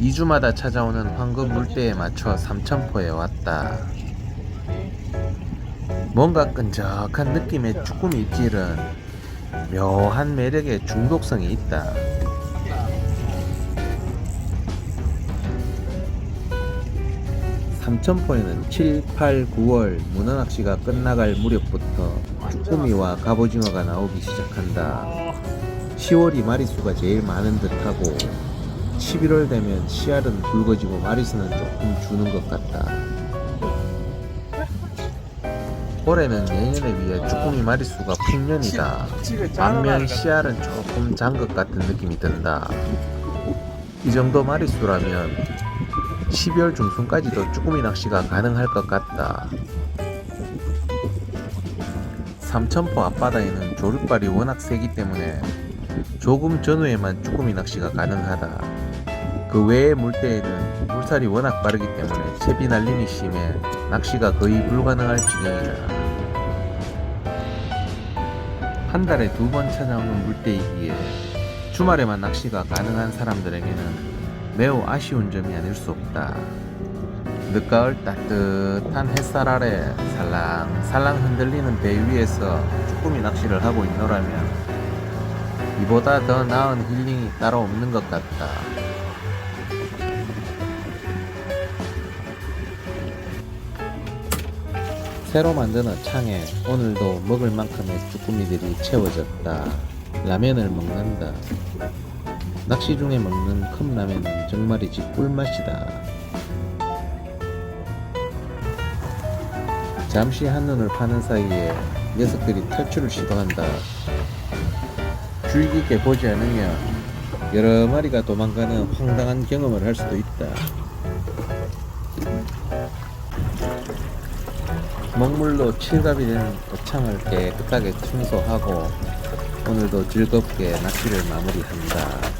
2주마다 찾아오는 황금 물때에 맞춰 삼천포에 왔다. 뭔가 끈적한 느낌의 쭈꾸미 입질은 묘한 매력의 중독성이 있다. 삼천포에는 7, 8, 9월 문어낚시가 끝나갈 무렵부터 쭈꾸미와 갑오징어가 나오기 시작한다. 10월이 마리수가 제일 많은 듯하고 11월 되면 씨알은 굵어지고 마리수는 조금 주는 것 같다. 올해는 예년에 비해 쭈꾸미 마리수가 풍년이다. 반면 씨알은 조금 잔 것 같은 느낌이 든다. 이 정도 마리수라면 12월 중순까지도 쭈꾸미 낚시가 가능할 것 같다. 삼천포 앞바다에는 조류발이 워낙 세기 때문에 조금 전후에만 쭈꾸미 낚시가 가능하다. 그 외의 물때에는 물살이 워낙 빠르기 때문에 채비 날림이 심해 낚시가 거의 불가능할 지경이다. 한 달에 두 번 찾아오는 물때이기에 주말에만 낚시가 가능한 사람들에게는 매우 아쉬운 점이 아닐 수 없다. 늦가을 따뜻한 햇살 아래 살랑살랑 흔들리는 배 위에서 쭈꾸미 낚시를 하고 있노라면 이보다 더 나은 힐링이 따로 없는 것 같다. 새로 만드는 창에 오늘도 먹을 만큼의 쭈꾸미들이 채워졌다. 라면을 먹는다. 낚시 중에 먹는 컵라면은 정말이지 꿀맛이다. 잠시 한눈을 파는 사이에 녀석들이 탈출을 시도한다. 주의 깊게 보지 않으면 여러 마리가 도망가는 황당한 경험을 할 수도 있다. 먹물로 칠갑이 된 어창을 깨끗하게 청소하고 오늘도 즐겁게 낚시를 마무리한다.